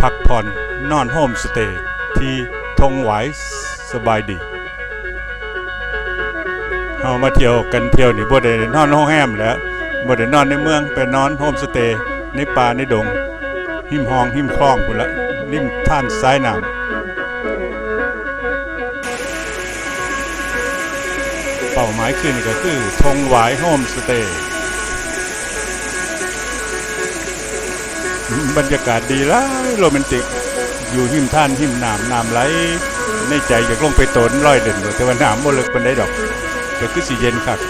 พักผ่อนนอนโฮมสเตย์ที่ทงหวายสบายดีเฮามาเที่ยวกันเที่ยวนี่บ่ได้นอนโรงแรมแล้วบ่ได้นอนในเมืองไปนอนโฮมสเตย์ในป่าในดง หิมหองหิมคลองพุ่นละริมท่านซ้ายน้ำเป้าหมายคือนี่ก็คือทงหวายโฮมสเตย์ บรรยากาศดีหลายโรแมนติก อยู่หิมท่านหิมน้ำน้ำไหลในใจอยากลงไปตนร้อยเด่นแต่ว่าน้ำบ่ลึกปานใดดอกก็คือสิเย็นคัก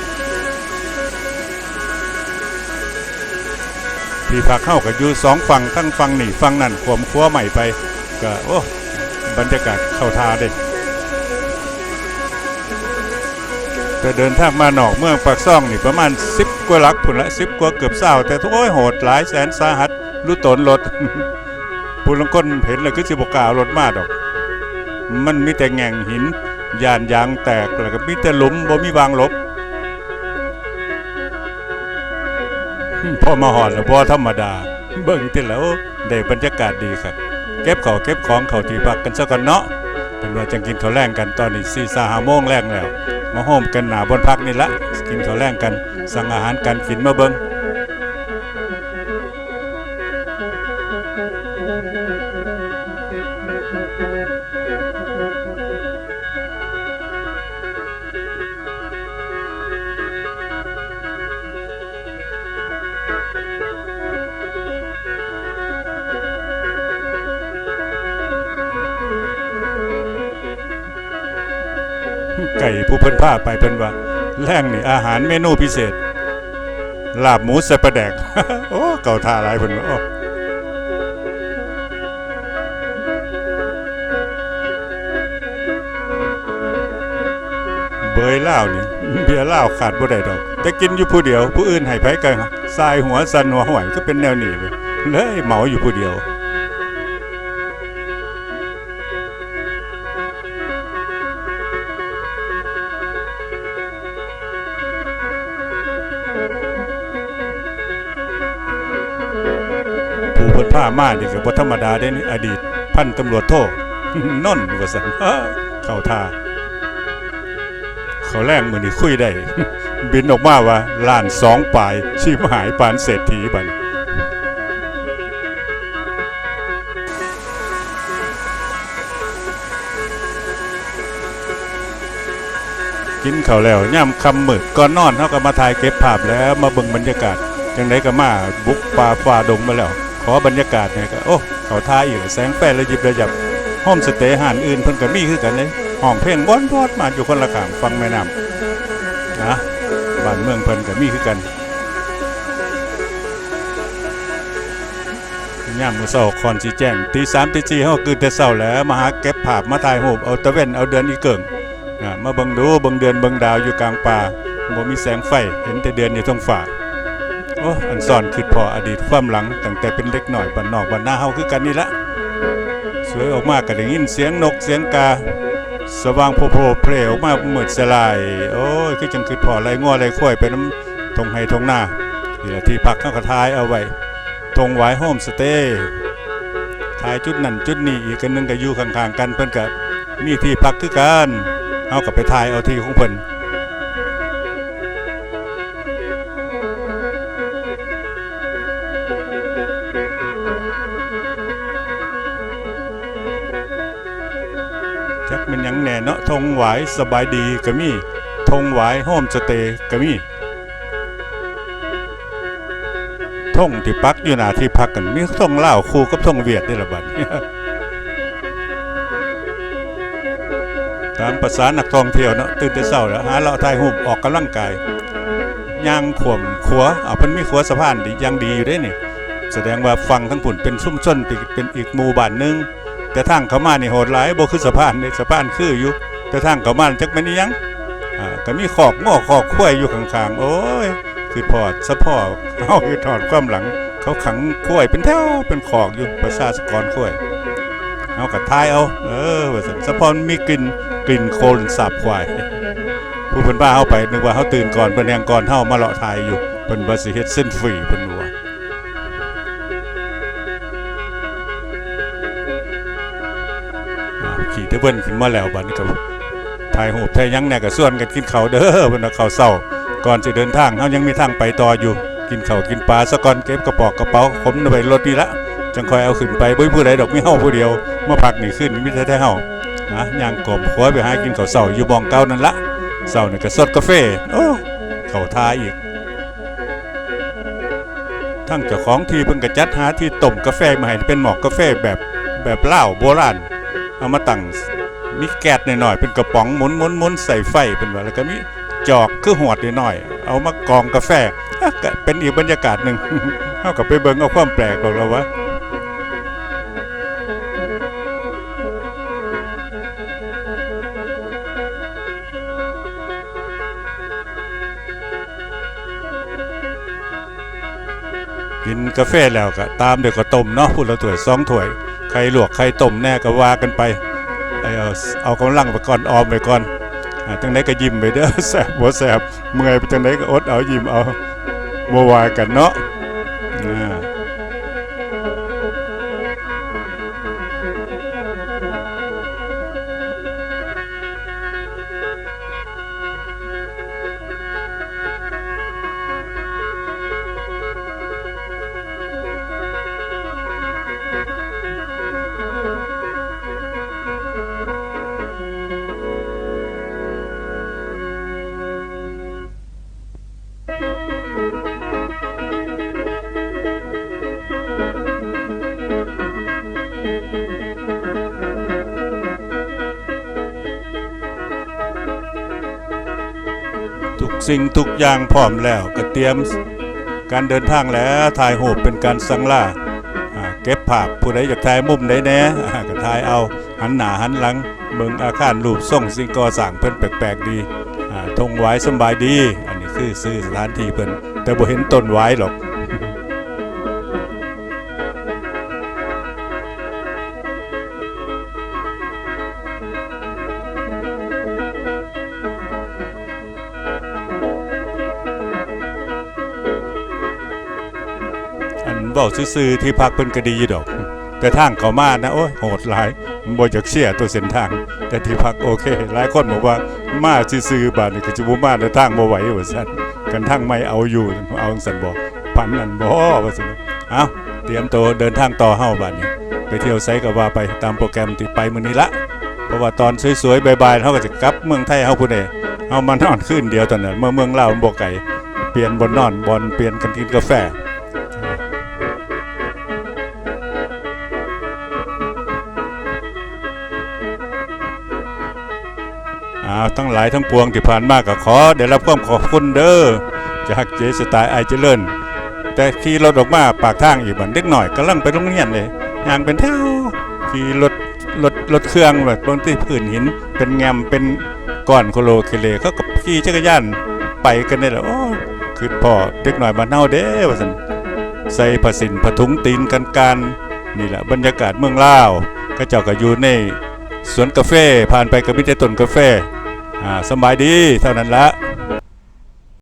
ที่พักเข้าก็อยู่สองฝั่งทั้งฝั่งนี่ฝั่งนั่นขวมครัวใหม่ไปก็โอ้บรรยากาศเข้าทาเด้แต่เดินทางมาหนอกเมืองปากซ่องนี่ประมาณ 10 กว่าลักพุ่นละ 10 กว่าเกือบเศร้าแต่โอ้ยโหดหลายแสนสาหัส รู้ตนรถผู้ลางคนเห็นเลยคือสิบก้าเอารถมาดอก มันมีแต่แง่งหินยานยางแตกแล้วก็มีแต่หลุมบ่มีวางหลบพอมาหอดแล้วบ่ธรรมดา เบิ่งติแล้วได้บรรยากาศดีครับ เก็บของเก็บของเข้าที่พักกันซะก่อนเนาะเป็นว่าจังกินข้าวแรงกันตอนนี้4 5 5โมงแรงแล้ว มาโฮมกันหนาบนพักนี่ละกินข้าวแรงกัน สั่งอาหารกันกินมาเบิ่ง ไก่ผู้เพิ่นผ้าไปเพิ่นว่าแรงนี่อาหารเมนูพิเศษ ลาบหมูใส่ปลาแดก โอ้เก่าท่าหลายเพิ่นว่าโอ้เบยเหล้านี่เบียร์เหล้าขาดบ่ได้ดอกแต่กินอยู่ผู้เดียว ผู้อื่นให้ไผกันสายหัวสันหัวหวยก็เป็นแนวนี้ไปเลยเหมาอยู่ผู้เดียว ผู้เพิ่นผ้ามานี่ก็บ่ธรรมดาเด้นี่อดีต พันตำรวจโทนนท์ว่าซั่นเข้าท่าเขาแรงมือนี้คุยได้ บินออกมาว่าล้านสองปลายชีพหายปานเศรษฐีบันกินข้าวแล้วย่ำคำมืดก่อนนอนเฮาก็มาถ่ายเก็บภาพแล้วมาเบิ่งบรรยากาศจังไดก็มาบุกป่าฝ่าดงมาแล้ว ขอบรรยากาศเนี่ยก็โอ้เขาท่าอีกแล้วแสงแฟระยิบระยับห้อมสเตย์หานอื่นเพิ่นก็มีคือกันเลยห้องเพลงบอนพอดมาอยู่คนละข้างฟังแม่น้ำนะบ้านเมืองเพิ่นก็มีคือกันย่ามมือเช้าคอนสิแจ้งตี3ตี4เฮาก็คือแต่เช้าแล้วมาหาเก็บภาพมาถ่ายรูปเอาตะเวนเอาเดือนอีเกิงมาบิ่งดูบิ่งเดือนบิ่งดาวอยู่กลางป่าบ่มีแสงไฟเห็นแต่เดือนอยู่ท้องฟ้า โอ้อันซอนคือพออดีตความหลังตั้งแต่เป็นเด็กหน่อยบ้านนอกบ้านนาเฮาคือกันนี่ละสวยออกมาก็ได้ยินเสียงนกเสียงกา สว่างโพโพเพลออกมามืดสลาย โอ้ยคือจังคือพอไรงัวไรข้อยไปน้ำทงไห้ทงหน้านี่ละที่พักเขาก็ทายเอาไว้ทงไว้โฮมสเตย์ทายจุดนั่นจุดนี้อีกกันนึงก็อยู่ข้างๆกันเพิ่นก็มีที่พักคือกันเฮาก็ไปทายเอาที่ของเพิ่น จักมันหยังแหน่เนาะทงหวายสบายดีก็มีทงหวายโฮมสเตย์ก็มีทงที่ปักอยู่หน้าที่พักกันมีทงเล่าคู่กับทงเวียดนี่ละบัดตามภาษานักท่องเที่ยวเนาะตื่นแต่เช้าแล้วหาเลาะถ่ายรูปออกกำลังกายย่างขวมขัวอ่าเพิ่นมีขัวสะพานดียังดีอยู่เด้นี่แสดงว่าฟังทั้งผุ่นเป็นซุ่มชนเป็นเป็นอีกหมู่บ้านหนึง แต่ทางเขามานี่โหดหลายบ่คือสะพานเด้สะพานคืออยู่แต่ทางเขามาจักแม่นิยังอ่าก็มีขอกง้อขอกควายอยู่ข้างๆโอ้ยคือพอดสะพ่อเฮาคือถอดความหลัง เขาขังควายเป็นแถวเป็นขอกอยู่ประชาสกรควายเฮาก็ทายเอาเออว่าซั่นสะพอนมีกลิ่นกลิ่นโคลนสาบควายผู้เพิ่นว่าเฮาไปนึกว่าเฮาตื่นก่อนเพิ่นแฮงก่อนเฮามาเลาะทายอยู่เพิ่นว่าสิเฮ็ดเส้นฟรีเพิ่น เทเบิลขึ้นมาแล้วบัดนี้ก็ถ่ายรูปถ่ายยังเนี่ยก็ส่วนกันกินข้าวเด้อเพิ่นว่าข้าวเช้าก่อนสิเดินทางเฮายังมีทางไปต่ออยู่ กินข้าวกินปลาซะก่อนเก็บกระเป๋ากระเป๋าผมไว้รถนี่ละจังคอยเอาขึ้นไปบ่มีผู้ใดดอกมีเฮาผู้เดียวมาพักนี่ขึ้นมีแต่แต่เฮานะย่างกบขอยไปหากินข้าวเช้าอยู่บองเก่านั่นละเช้านี่ก็สดกาแฟโอ้เข้าท่าอีกทั้งเจ้าของที่เพิ่งกระจัดหาที่ต้มกาแฟมาให้เป็นหมอกกาแฟแบบแบบเหล้าโบราณ เอามาตั้งมีแก๊สหน่อยๆเป็นกระป๋องหมุนหมุนหมุนใส่ไฟเป็นว่าแล้วก็มีจอกคือหวดหน่อยๆเอามากองกาแฟเป็นอีกบรรยากาศหนึ่งเท่ากับไปเบิ่งเอาความแปลกของเราวะกินกาแฟแล้วก็ตามเดี๋ยวก็ต้มเนาะพูดละถ้วยสองถ้วย ใครหลวกใครต้มแน่ก็ว่ากันไปไอเอาเอากำลังไปก่อนออมไปก่อนจังไดก็ยิ้มไปเด้อแสบหัวแสบเมื่อยไปจังไดก็อดเอายิ้มเอาบว่ากันเนาะ ทุกสิ่งทุกอย่างพร้อมแล้วก็เตรียมการเดินทางแล้วถ่ายรูปเป็นการสังล่าเก็บภาพผู้ใดอยากถ่ายมุมใดแหน่อ่ก็ถ่ายเอาหันหน้าหันหลังเบิงอาคารรูปทรงสิ่งก่อสร้างเพิ่นแปลกๆดีทงไว้สบายดี อันนี้คือซื้อสถานที่เพิ่นแต่บ่เห็นต้นไว้หรอก อันเว้าซื่อๆที่พักเพิ่นก็ดียดอก แต่ทางเขามานะโอ้ยโหดหลายบ่อยากเสียตัวเส้นทาง แต่ที่พักโอเค หลายคนบอกว่ามาซื่อๆบาดนี้ก็สิบ่มาแล้วทางบ่ไหวว่าซั่นกันทางไม่เอาอยู่เอาจังซั่นบ่ปันนั่นบ่ว่าซั่นเอ้าเตรียมตัวเดินทางต่อเฮาบาดนี้ไปเที่ยวไสก็ว่าไปตามโปรแกรมที่ไปมื้อนี้ละเพราะว่าตอนสวยๆบายๆเฮาก็จะกลับเมืองไทยเฮาพุ่นเด้เฮามานอนคืนเดียวตอนนั้นเมื่อเมืองลาวมันบ่ไกลเปลี่ยนบนนอนบอนเปลี่ยนกันกินกาแฟ อ้าทั้งหลายทั้งปวงที่ผ่านมาก็ขอได้รับความขอบคุณเด้อจากเจสไตล์ไอเจริญแต่ขี่รถออกมาปากทางอีกบันเด็กหน่อยกำลังไปโรงเรียนเลยยางเป็นแถวขี่รถรถรถเครื่องแบบบนที่พื้นหิน เป็นแงมเป็นก้อนโคโลเคเลเขาก็ขี่จักรยานไปกันได้แหละโอ้คือพ่อเด็กหน่อยมาเน่าเด้ว่าสันใส่ผ้าสินผ้าถุงตีนกันการนี่แหละบรรยากาศเมืองลาวก็เจ้าก็อยู่ในสวนกาแฟผ่านไปก็มีแต่ต้นกาแฟ สบายดีเท่านั้นละ